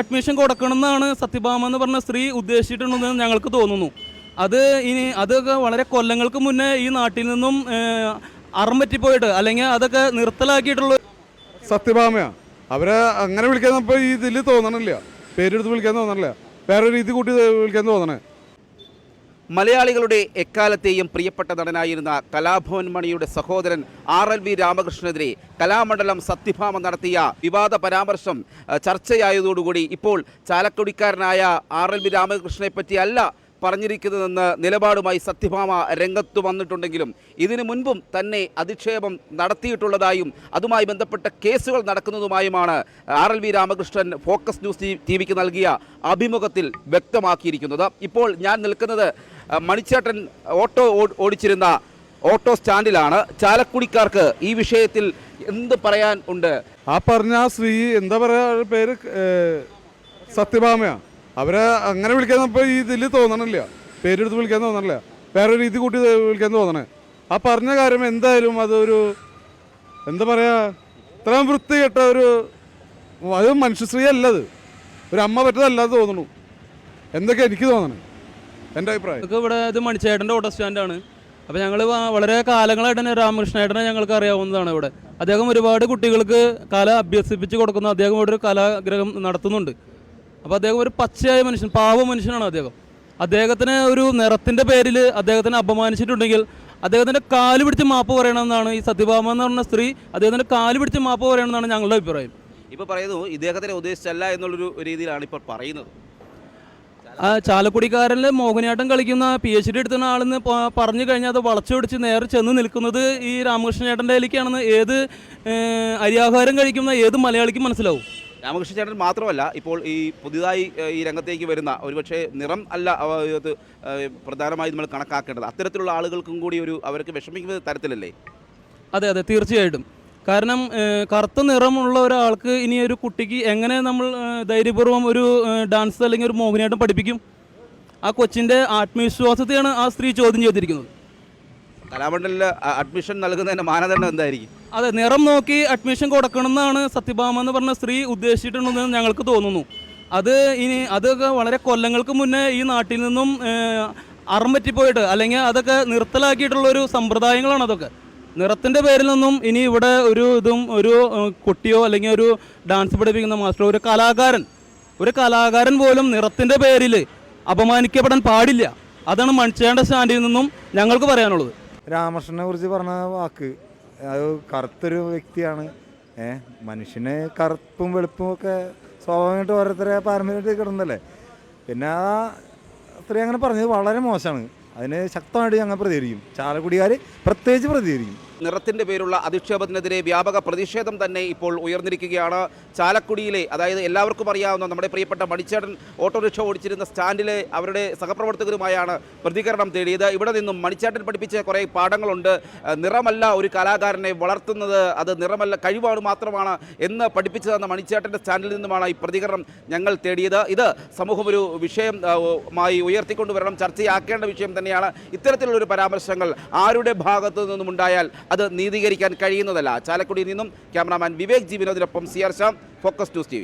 Admission കൊടുക്കണമെന്നാണ് Satyabhama എന്ന് പറഞ്ഞ സ്ത്രീ ഉദ്ദേശിച്ചിട്ടുണ്ടെന്ന് ഞങ്ങൾക്ക് തോന്നുന്നു. അത് ഇനി അതൊക്കെ വളരെ കൊല്ലങ്ങൾക്ക് മുന്നേ ഈ നാട്ടിൽ നിന്നും അറം പറ്റിപ്പോയിട്ട് അല്ലെങ്കിൽ അതൊക്കെ നിർത്തലാക്കിയിട്ടുള്ള സത്യഭാമയാ. അവരെ അങ്ങനെ വിളിക്കാൻ ഇതിൽ തോന്നണില്ല. പേരെടുത്ത് വിളിക്കാൻ തോന്നണില്ല. വേറെ രീതി കൂട്ടി വിളിക്കാൻ തോന്നണേ. മലയാളികളുടെ എക്കാലത്തെയും പ്രിയപ്പെട്ട നടനായിരുന്ന കലാഭവൻ മണിയുടെ സഹോദരൻ ആർ എൽ വി രാമകൃഷ്ണനെതിരെ കലാമണ്ഡലം സത്യഭാമ നടത്തിയ വിവാദ പരാമർശം ചർച്ചയായതോടുകൂടി ഇപ്പോൾ ചാലക്കുടിക്കാരനായ ആർ എൽ വി രാമകൃഷ്ണനെ പറ്റി അല്ല പറഞ്ഞിരിക്കുന്നതെന്ന് നിലപാടുമായി സത്യഭാമ രംഗത്ത് വന്നിട്ടുണ്ടെങ്കിലും ഇതിനു മുൻപും തന്നെ അധിക്ഷേപം നടത്തിയിട്ടുള്ളതായും അതുമായി ബന്ധപ്പെട്ട കേസുകൾ നടക്കുന്നതുമായുമാണ് R L V Ramakrishnan focus news T വിക്ക് നൽകിയ അഭിമുഖത്തിൽ വ്യക്തമാക്കിയിരിക്കുന്നത്. ഇപ്പോൾ ഞാൻ നിൽക്കുന്നത് മണിച്ചേട്ടൻ ഓട്ടോ ഓടിച്ചിരുന്ന ഓട്ടോ സ്റ്റാൻഡിലാണ്. ചാലക്കുടിക്കാർക്ക് ഈ വിഷയത്തിൽ എന്ത് പറയാൻ ഉണ്ട്? ആ പറഞ്ഞ ശ്രീ എന്താ പറയാ പേര് ഏഹ്, സത്യഭാമയാ. അവരെ അങ്ങനെ വിളിക്കാൻ ഈ ഇതിൽ തോന്നണില്ല. പേരെടുത്ത് വിളിക്കാൻ തോന്നണില്ല. വേറെ രീതി കൂട്ടി വിളിക്കാൻ തോന്നണേ. ആ പറഞ്ഞ കാര്യം എന്തായാലും അതൊരു എന്താ പറയാ ഇത്രയും വൃത്തികെട്ട ഒരു അത് മനുഷ്യശ്രീ അല്ലത് ഒരു അമ്മ പറ്റതല്ലാതെ തോന്നുന്നു എന്തൊക്കെ എനിക്ക് തോന്നണേ. എന്റെ അഭിപ്രായം. ഇവിടെ ഇത് മണിച്ചേട്ടന്റെ ഓട്ടോ സ്റ്റാൻഡാണ് അപ്പോൾ ഞങ്ങൾ വളരെ കാലങ്ങളായിട്ട് തന്നെ രാമകൃഷ്ണേട്ടനെ ഞങ്ങൾക്ക് അറിയാവുന്നതാണ് ഇവിടെ. അദ്ദേഹം ഒരുപാട് കുട്ടികൾക്ക് കല അഭ്യസിപ്പിച്ച് കൊടുക്കുന്ന. അദ്ദേഹം ഇവിടെ ഒരു കലാഗ്രഹം നടത്തുന്നുണ്ട്. അപ്പോൾ അദ്ദേഹം ഒരു പച്ചയായ മനുഷ്യൻ പാവ മനുഷ്യനാണ് അദ്ദേഹം. അദ്ദേഹത്തിന് ഒരു നിറത്തിന്റെ പേരിൽ അദ്ദേഹത്തിനെ അപമാനിച്ചിട്ടുണ്ടെങ്കിൽ അദ്ദേഹത്തിന്റെ കാൽ പിടിച്ച് മാപ്പ് പറയണമെന്നാണ് ഈ സത്യഭാമ എന്ന് പറഞ്ഞ സ്ത്രീ അദ്ദേഹത്തിന്റെ കാൽ പിടിച്ച് മാപ്പ് പറയണമെന്നാണ് ഞങ്ങളുടെ അഭിപ്രായം. ഇപ്പോൾ പറയുന്നു ഇദ്ദേഹത്തിനെ ഉദ്ദേശിച്ചല്ല എന്നുള്ളൊരു രീതിയിലാണ് ഇപ്പോൾ പറയുന്നത്. ആ ചാലക്കുടിക്കാരനിൽ മോഹിനിയാട്ടം കളിക്കുന്ന പി എച്ച് ഡി എടുത്തുന്ന ആളെന്ന് പറഞ്ഞു കഴിഞ്ഞാൽ അത് വളച്ചൊടിച്ച് നേരെ ചെന്ന് നിൽക്കുന്നത് ഈ രാമകൃഷ്ണേട്ടന്റെ അതിലേക്കാണെന്ന് ഏത് അരിയാഹാരം കഴിക്കുന്ന ഏത് മലയാളിക്കും മനസ്സിലാവും. രാമകൃഷ്ണ ചേട്ടൻ മാത്രമല്ല ഇപ്പോൾ ഈ പുതിയതായി ഈ രംഗത്തേക്ക് വരുന്ന ഒരുപക്ഷെ നിറം അല്ല ഇത് പ്രധാനമായും നമ്മൾ കണക്കാക്കേണ്ടത്. അത്തരത്തിലുള്ള ആളുകൾക്കും കൂടി ഒരു അവർക്ക് വിഷമിക്കുന്ന തരത്തിലല്ലേ? അതെ അതെ തീർച്ചയായിട്ടും. കാരണം കറുത്ത നിറമുള്ള ഒരാൾക്ക് ഇനി ഒരു കുട്ടിക്ക് എങ്ങനെ നമ്മൾ ധൈര്യപൂർവം ഒരു ഡാൻസ് അല്ലെങ്കിൽ ഒരു മോഹിനിയാട്ടം പഠിപ്പിക്കും? ആ കൊച്ചിന്റെ ആത്മവിശ്വാസത്തെയാണ് ആ സ്ത്രീ ചോദ്യം ചെയ്തിരിക്കുന്നത്. കലാമണ്ഡലിൽ അഡ്മിഷൻ നൽകുന്നതിന്റെ മാനദണ്ഡം എന്തായിരിക്കും? അതെ നിറം നോക്കി അഡ്മിഷൻ കൊടുക്കണമെന്നാണ് സത്യഭാമ എന്ന് പറഞ്ഞ സ്ത്രീ ഉദ്ദേശിച്ചിട്ടുണ്ടെന്ന് ഞങ്ങൾക്ക് തോന്നുന്നു. അത് ഇനി അതൊക്കെ വളരെ കൊല്ലങ്ങൾക്ക് മുന്നേ ഈ നാട്ടിൽ നിന്നും അറം പറ്റിപ്പോയിട്ട് അല്ലെങ്കിൽ അതൊക്കെ നിർത്തലാക്കിയിട്ടുള്ള ഒരു സമ്പ്രദായങ്ങളാണ് അതൊക്കെ. നിറത്തിന്റെ പേരിൽ നിന്നും ഇനി ഇവിടെ ഒരു ഇതും ഒരു കുട്ടിയോ അല്ലെങ്കിൽ ഒരു ഡാൻസ് പഠിപ്പിക്കുന്ന മാസ്റ്ററോ ഒരു കലാകാരൻ ഒരു കലാകാരൻ പോലും നിറത്തിന്റെ പേരിൽ അപമാനിക്കപ്പെടാൻ പാടില്ല. അതാണ് മൺചേണ്ട സ്റ്റാൻഡിൽ നിന്നും ഞങ്ങൾക്ക് പറയാനുള്ളത്. രാമകൃഷ്ണനെ കുറിച്ച് പറഞ്ഞ വാക്ക്. അത് കറുത്തൊരു വ്യക്തിയാണ്. ഏ മനുഷ്യന് കറുപ്പും വെളുപ്പും ഒക്കെ സ്വാഭാവികമായിട്ട് ഓരോരുത്തരെ പാരമ്പര്യമായിട്ട് കിടന്നല്ലേ? പിന്നെ ആ അങ്ങനെ പറഞ്ഞത് വളരെ മോശമാണ്. അതിന് ശക്തമായിട്ട് ഞങ്ങൾ പ്രതികരിക്കും. ചാലക്കുടിക്കാർ പ്രത്യേകിച്ച് പ്രതികരിക്കും. നിറത്തിന്റെ പേരുള്ള അധിക്ഷേപത്തിനെതിരെ വ്യാപക പ്രതിഷേധം തന്നെ ഇപ്പോൾ ഉയർന്നിരിക്കുകയാണ്. ചാലക്കുടിയിലെ അതായത് എല്ലാവർക്കും അറിയാവുന്ന നമ്മുടെ പ്രിയപ്പെട്ട മണിച്ചേട്ടൻ ഓട്ടോറിക്ഷ ഓടിച്ചിരുന്ന സ്റ്റാൻഡിലെ അവരുടെ സഹപ്രവർത്തകരുമായാണ് പ്രതികരണം തേടിയത്. ഇവിടെ നിന്നും മണിച്ചേട്ടൻ പഠിപ്പിച്ച കുറേ പാഠങ്ങളുണ്ട്. നിറമല്ല ഒരു കലാകാരനെ വളർത്തുന്നത് അത് നിറമല്ല കഴിവാണ് മാത്രമാണ് എന്ന് പഠിപ്പിച്ചു തന്ന മണിച്ചേട്ടന്റെ സ്റ്റാൻഡിൽ നിന്നുമാണ് ഈ പ്രതികരണം ഞങ്ങൾ തേടിയത്. ഇത് സമൂഹം ഒരു വിഷയം മായി ഉയർത്തിക്കൊണ്ടുവരണം ചർച്ചയാക്കേണ്ട വിഷയം തന്നെയാണ്. ഇത്തരത്തിലുള്ളൊരു പരാമർശങ്ങൾ ആരുടെ ഭാഗത്തു നിന്നും ഉണ്ടായാൽ അത് നീതീകരിക്കാൻ കഴിയുന്നതല്ല. ചാലക്കുടിയിൽ നിന്നും cameraman Vivek G വിനോദിനൊപ്പം C R focus news T